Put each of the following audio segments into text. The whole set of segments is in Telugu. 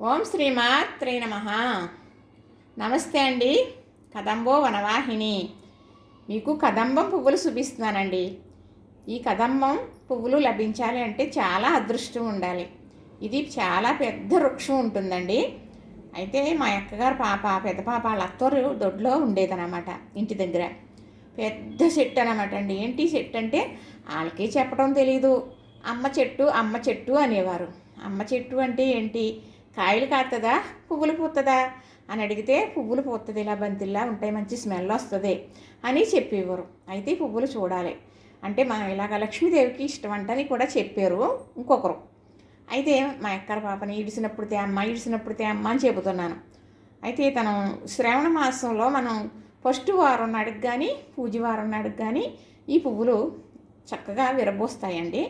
ఓం శ్రీమాత్రే నమ. నమస్తే అండి. కదంబో వనవాహిని. మీకు కదంబం పువ్వులు చూపిస్తున్నానండి. ఈ కదంబం పువ్వులు లభించాలి అంటే చాలా అదృష్టం ఉండాలి. ఇది చాలా పెద్ద వృక్షం ఉంటుందండి. అయితే మా అక్కగారు పాప పెద్ద పాప వాళ్ళ అత్తోరు దొడ్లో ఉండేదనమాట ఇంటి దగ్గర. పెద్ద చెట్టు అనమాట అండి. ఏంటి చెట్టు అంటే వాళ్ళకి చెప్పడం తెలియదు అమ్మ చెట్టు అమ్మ చెట్టు అనేవారు. అమ్మ చెట్టు అంటే ఏంటి? కాయలు కాస్తుందా పువ్వులు పూస్తుందా అని అడిగితే పువ్వులు పూస్తుంది ఇలా బంతిల్లా ఉంటాయి మంచి స్మెల్ వస్తుంది అని చెప్పేవారు. అయితే పువ్వులు చూడాలి. అంటే మా ఇలాగ లక్ష్మీదేవికి ఇష్టం అంటని కూడా చెప్పారు ఇంకొకరు. అయితే మా అక్కర పాపని ఇడిసినప్పుడు తే అమ్మ ఇడిసినప్పుడు తే అమ్మ అని చెబుతున్నాను. అయితే తను శ్రావణ మాసంలో మనం ఫస్ట్ వారం నాడుకు కానీ పూజ వారం నాడుకు కానీ ఈ పువ్వులు చక్కగా విరబోస్తాయండి.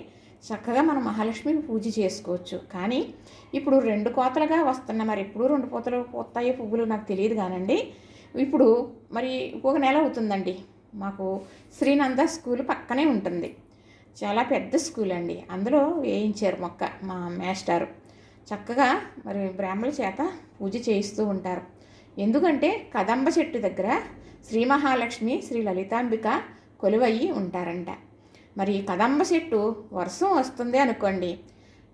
చక్కగా మనం మహాలక్ష్మిని పూజ చేసుకోవచ్చు. కానీ ఇప్పుడు రెండు కోతలుగా వస్తున్న మరి ఎప్పుడు రెండు కోతలు పోతాయో పువ్వులు నాకు తెలియదు కానండి. ఇప్పుడు మరి ఒక నెల అవుతుందండి. మాకు శ్రీనంద స్కూల్ పక్కనే ఉంటుంది. చాలా పెద్ద స్కూల్ అండి. అందులో వేయించారు మొక్క మా మేస్టారు. చక్కగా మరి బ్రాహ్మణుల చేత పూజ చేయిస్తూ ఉంటారు. ఎందుకంటే కదంబ చెట్టు దగ్గర శ్రీ మహాలక్ష్మి శ్రీ లలితాంబిక కొలువయ్యి ఉంటారంట. మరి కదంబ చెట్టు వర్షం వస్తుంది అనుకోండి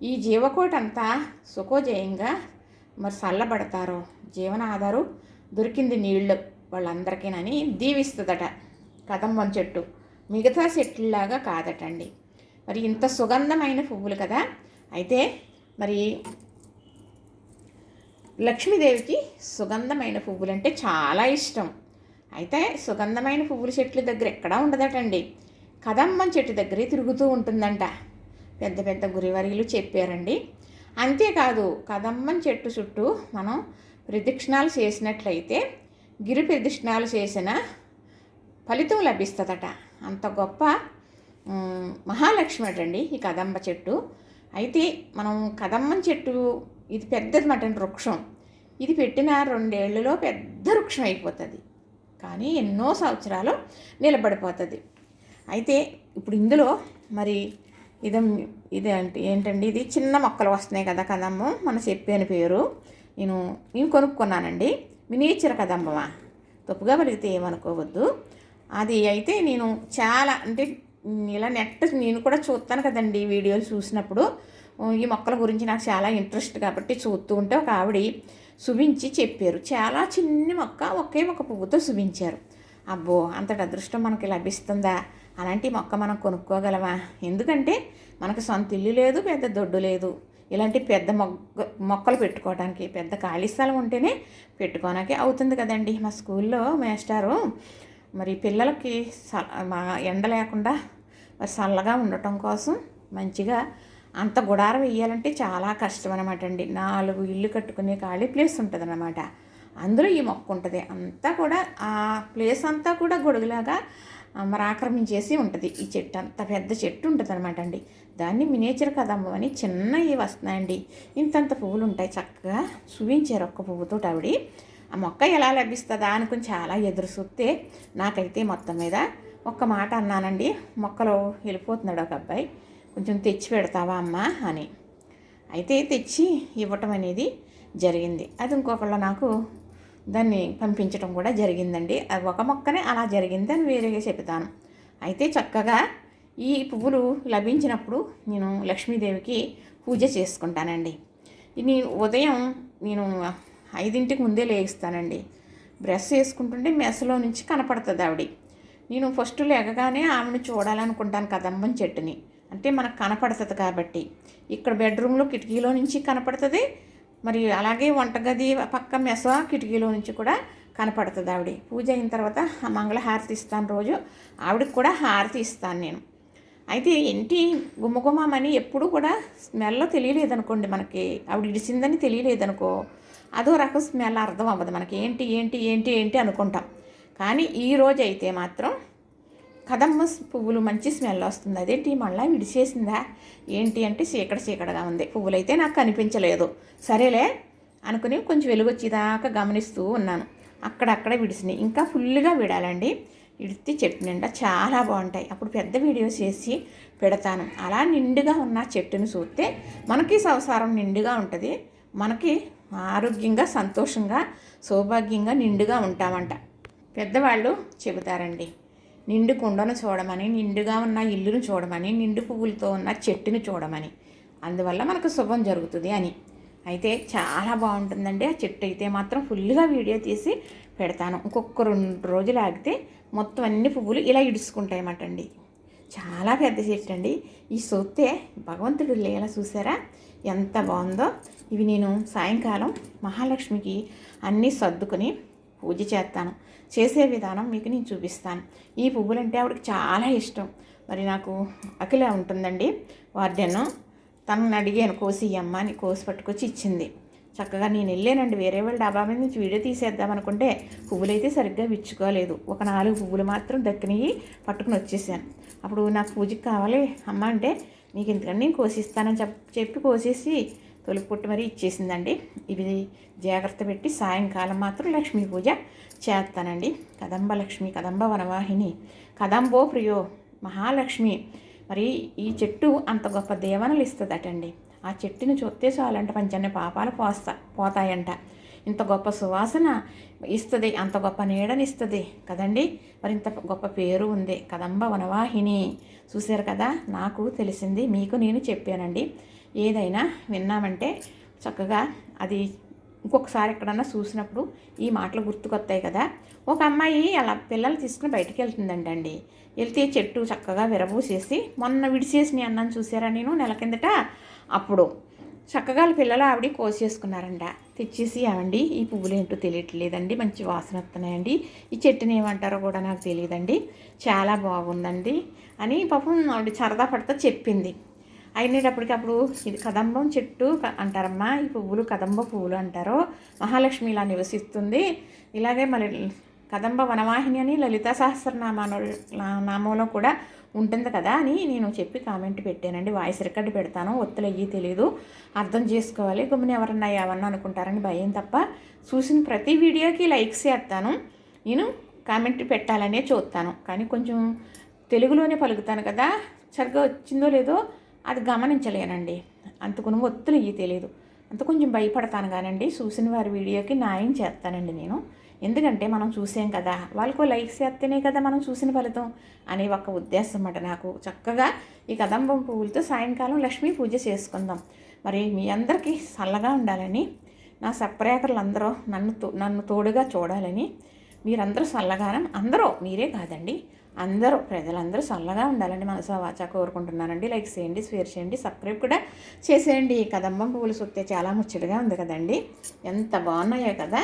ఈ జీవకోటంతా సుఖోజయంగా మరి చల్లబడతారు. జీవనాధారు దొరికింది నీళ్ళు వాళ్ళందరికీనని దీవిస్తుందట కదంబం చెట్టు. మిగతా చెట్లలాగా కాదటండి. మరి ఇంత సుగంధమైన పువ్వులు కదా. అయితే మరి లక్ష్మీదేవికి సుగంధమైన పువ్వులు అంటే చాలా ఇష్టం. అయితే సుగంధమైన పువ్వుల చెట్లు దగ్గర ఎక్కడా ఉండదటండి. కదమ్మం చెట్టు దగ్గరే తిరుగుతూ ఉంటుందంట. పెద్ద పెద్ద గురివరిలు చెప్పారండి. అంతేకాదు కదమ్మం చెట్టు చుట్టూ మనం ప్రదక్షిణాలు చేసినట్లయితే గిరి ప్రదక్షిణాలు చేసిన ఫలితం లభిస్తుందట. అంత గొప్ప మహాలక్ష్మి అటండి ఈ కదంబ చెట్టు. అయితే మనం కదమ్మం చెట్టు ఇది పెద్దది మటన్ వృక్షం. ఇది పెట్టిన రెండేళ్ళలో పెద్ద వృక్షం అయిపోతుంది. కానీ ఎన్నో సంవత్సరాలు నిలబడిపోతుంది. అయితే ఇప్పుడు ఇందులో మరి ఇది ఇది అంటే ఏంటండి? ఇది చిన్న మొక్కలు వస్తున్నాయి కదా కదమ్మ మన చెప్పాను పేరు. నేను నేను కొనుక్కున్నానండి. మినీచర్ కదంబమా తప్పుగా పలిగితే ఏమనుకోవద్దు. అది అయితే నేను చాలా అంటే ఇలా నెట్ నేను కూడా చూస్తాను కదండి వీడియోలు చూసినప్పుడు. ఈ మొక్కల గురించి నాకు చాలా ఇంట్రెస్ట్ కాబట్టి చూస్తూ ఉంటే ఒక ఆవిడ శుభించి చెప్పారు. చాలా చిన్ని మొక్క ఒకే ఒక పువ్వుతో శుభించారు అబ్బో అంతటి అదృష్టం మనకి లభిస్తుందా? అలాంటి మొక్క మనం కొనుక్కోగలమా? ఎందుకంటే మనకు సొంత ఇల్లు లేదు పెద్ద దొడ్డు లేదు. ఇలాంటి పెద్ద మొగ్గ మొక్కలు పెట్టుకోవడానికి పెద్ద ఖాళీ స్థలం ఉంటేనే పెట్టుకోవడానికి అవుతుంది కదండి. మా స్కూల్లో మేస్టారు మరి పిల్లలకి మా ఎండ లేకుండా మరి చల్లగా ఉండటం కోసం మంచిగా అంత గుడారం వేయాలంటే చాలా కష్టం అనమాట అండి. నాలుగు ఇల్లు కట్టుకునే ఖాళీ ప్లేస్ ఉంటుంది అన్నమాట అందులో ఈ మొక్క ఉంటుంది. అంతా కూడా ఆ ప్లేస్ అంతా కూడా గొడుగులాగా మరి ఆక్రమించేసి ఉంటుంది ఈ చెట్టు అంత. పెద్ద చెట్టు ఉంటుంది అనమాట అండి. దాన్ని మినేచర్ కదమ్మ అని చిన్నవి వస్తున్నాయండి. ఇంతంత పువ్వులు ఉంటాయి చక్కగా చూపించారు ఒక్క పువ్వుతో ఆవిడ. ఆ మొక్క ఎలా లభిస్తుందా అనుకుని చాలా ఎదురు చూస్తే నాకైతే మొత్తం మీద ఒక్క మాట అన్నానండి. మొక్కలో వెళ్ళిపోతున్నాడు ఒక అబ్బాయి. కొంచెం తెచ్చి పెడతావా అమ్మా అని. అయితే తెచ్చి ఇవ్వటం అనేది జరిగింది. అది ఇంకొకళ్ళు నాకు దాన్ని పంపించడం కూడా జరిగిందండి. అది ఒక మొక్కనే అలా జరిగిందని వేరేగా చెప్తాను అయితే చక్కగా ఈ పువ్వులు లభించినప్పుడు నేను లక్ష్మీదేవికి పూజ చేసుకుంటానండి. నేను ఉదయం నేను ఐదింటికి ముందే లేగిస్తానండి బ్రష్ చేసుకుంటుంటే మెస్లో నుంచి కనపడుతుంది ఆవిడ. నేను ఫస్ట్ లేకగానే ఆమెను చూడాలనుకుంటాను కదంబం చెట్టుని. అంటే మనకు కనపడుతుంది కాబట్టి. ఇక్కడ బెడ్రూమ్లో కిటికీలో నుంచి కనపడుతుంది మరి అలాగే వంటగది పక్క మెస కిటికీలో నుంచి కూడా కనపడుతుంది ఆవిడ. పూజ అయిన తర్వాత ఆ మంగళ హారతి ఇస్తాను రోజు. ఆవిడకి కూడా హారతి ఇస్తాను నేను. అయితే ఏంటి గుమ్మగుమ్మని ఎప్పుడు కూడా స్మెల్ తెలియలేదనుకోండి మనకి. ఆవిడ ఇడిచిందని తెలియలేదనుకో అదో రకం స్మెల్ అర్థం అవ్వదు మనకి. ఏంటి ఏంటి ఏంటి ఏంటి అనుకుంటాం. కానీ ఈ రోజు అయితే మాత్రం కదమ్మ పువ్వులు మంచి స్మెల్ వస్తుంది. అదేంటి? మళ్ళీ విడిచేసిందా? ఏంటి అంటే చీకటి చీకటిగా ఉంది. పువ్వులు అయితే నాకు కనిపించలేదు. సరేలే అనుకుని కొంచెం వెలుగు వచ్చేదాకా గమనిస్తూ ఉన్నాను. అక్కడక్కడ విడిసినాయి. ఇంకా ఫుల్గా విడాలండి. విడితే చెట్టు నిండా చాలా బాగుంటాయి. అప్పుడు పెద్ద వీడియోస్ చేసి పెడతాను. అలా నిండుగా ఉన్న చెట్టును చూస్తే మనకి సంసారం నిండుగా ఉంటుంది. మనకి ఆరోగ్యంగా సంతోషంగా సౌభాగ్యంగా నిండుగా ఉంటామంట. పెద్దవాళ్ళు చెబుతారండి. నిండు కుండను చూడమని నిండుగా ఉన్న ఇల్లును చూడమని నిండు పువ్వులతో ఉన్న చెట్టును చూడమని. అందువల్ల మనకు శుభం జరుగుతుంది అని. అయితే చాలా బాగుంటుందండి. ఆ చెట్టు అయితే మాత్రం ఫుల్గా వీడియో తీసి పెడతాను. ఇంకొక రెండు రోజులు ఆగితే మొత్తం అన్ని పువ్వులు ఇలా ఇడుచుకుంటాయన్నమాటండి చాలా పెద్ద చెట్టు అండి. ఈ సొత్తే భగవంతుడు లేలా చూసారా? ఎంత బాగుందో. ఇవి నేను సాయంకాలం మహాలక్ష్మికి అన్నీ సర్దుకొని పూజ చేస్తాను. చేసే విధానం మీకు నేను చూపిస్తాను. ఈ పువ్వులంటే ఆవిడకి చాలా ఇష్టం. మరి నాకు అఖిల ఉంటుందండి వార్డెన్. తనని అడిగాను కోసి అమ్మ అని కోసి పట్టుకొచ్చి ఇచ్చింది. చక్కగా నేను వెళ్ళానండి. వేరే వాళ్ళ డాబా మీద నుంచి వీడియో తీసేద్దాం అనుకుంటే పువ్వులైతే సరిగ్గా విచ్చుకోలేదు. ఒక నాలుగు పువ్వులు మాత్రం దక్కినవి పట్టుకుని వచ్చేసాను. అప్పుడు నాకు పూజకి కావాలి అమ్మ అంటే నీకు ఎందుకంటే నేను కోసిస్తానని చెప్ చెప్పి కోసేసి తొలిపి పుట్టి మరీ ఇచ్చేసిందండి. ఇవి జాగ్రత్త పెట్టి సాయంకాలం మాత్రం లక్ష్మీ పూజ చేస్తానండి. కదంబ లక్ష్మి కదంబ వనవాహిని. కదంబో ప్రియో మహాలక్ష్మి. మరి ఈ చెట్టు అంత గొప్ప దేవనలు ఇస్తుందటండి. ఆ చెట్టుని చూస్తే చాలంట పంచన్న పాపాలు పోస్తా పోతాయంట. ఇంత గొప్ప సువాసన ఇస్తుంది అంత గొప్ప నీడనిస్తుంది కదండి. మరి ఇంత గొప్ప పేరు ఉంది కదంబ వనవాహిని. చూశారు కదా? నాకు తెలిసింది మీకు నేను చెప్పానండి. ఏదైనా విన్నామంటే చక్కగా అది ఇంకొకసారి ఎక్కడన్నా చూసినప్పుడు ఈ మాటలు గుర్తుకొస్తాయి కదా. ఒక అమ్మాయి అలా పిల్లలు తీసుకుని బయటికి వెళ్తుందంటండి. వెళ్తే చెట్టు చక్కగా విరబూసేసి మొన్న విడిచేసి అన్నాను చూసారా నేను నెల కిందట? అప్పుడు చక్కగా పిల్లలు ఆవిడ కోసేసుకున్నారంట. తెచ్చేసి అవండి ఈ పువ్వులు ఏంటో తెలియట్లేదండి. మంచి వాసన వస్తున్నాయండి. ఈ చెట్టుని ఏమంటారో కూడా నాకు తెలియదండి. చాలా బాగుందండి అని పాపం ఆవిడ సరదా పడతా చెప్పింది. అయినప్పటికప్పుడు ఇది కదంబం చెట్టు అంటారమ్మా. ఈ పువ్వులు కదంబ పువ్వులు అంటారు. మహాలక్ష్మి ఇలా నివసిస్తుంది. ఇలాగే మళ్ళీ కదంబ వనవాహిని అని లలితా సహస్రనామాను నామంలో కూడా ఉంటుంది కదా అని నేను చెప్పి కామెంట్ పెట్టానండి. వాయిస్ రికార్డ్ పెడతాను. ఒత్తులు అయ్యి తెలియదు అర్థం చేసుకోవాలి. గమ్మున ఎవరన్నా ఏమన్నా అనుకుంటారని భయం తప్ప చూసిన ప్రతి వీడియోకి లైక్స్ చేస్తాను. నేను కామెంట్ పెట్టాలనే చూస్తాను. కానీ కొంచెం తెలుగులోనే పలుకుతాను కదా. సరిగ్గా వచ్చిందో లేదో అది గమనించలేనండి. అంతకును ఒత్తులు ఇవి తెలియదు అంత కొంచెం భయపడతాను కానండి. చూసిన వారి వీడియోకి న్యాయం చేస్తానండి నేను. ఎందుకంటే మనం చూసాం కదా వాళ్ళకు లైక్ చేస్తేనే కదా మనం చూసిన ఫలితం అనే ఒక ఉద్దేశం అన్నమాట నాకు. చక్కగా ఈ కదంబం పువ్వులతో సాయంకాలం లక్ష్మీ పూజ చేసుకుందాం. మరి మీ అందరికీ చల్లగా ఉండాలని నా సప్రేకర్లు అందరూ నన్ను నన్ను తోడుగా చూడాలని మీరందరూ చల్లగానం అందరూ మీరే కాదండి. అందరూ ప్రజలందరూ చల్లగా ఉండాలని మనసు వాచా కోరుకుంటున్నానండి. లైక్ చేయండి షేర్ చేయండి సబ్స్క్రైబ్ కూడా చేసేయండి. కదంబం పువ్వులు సుత్తే చాలా ముచ్చటగా ఉంది కదండి. ఎంత బాగున్నాయో కదా.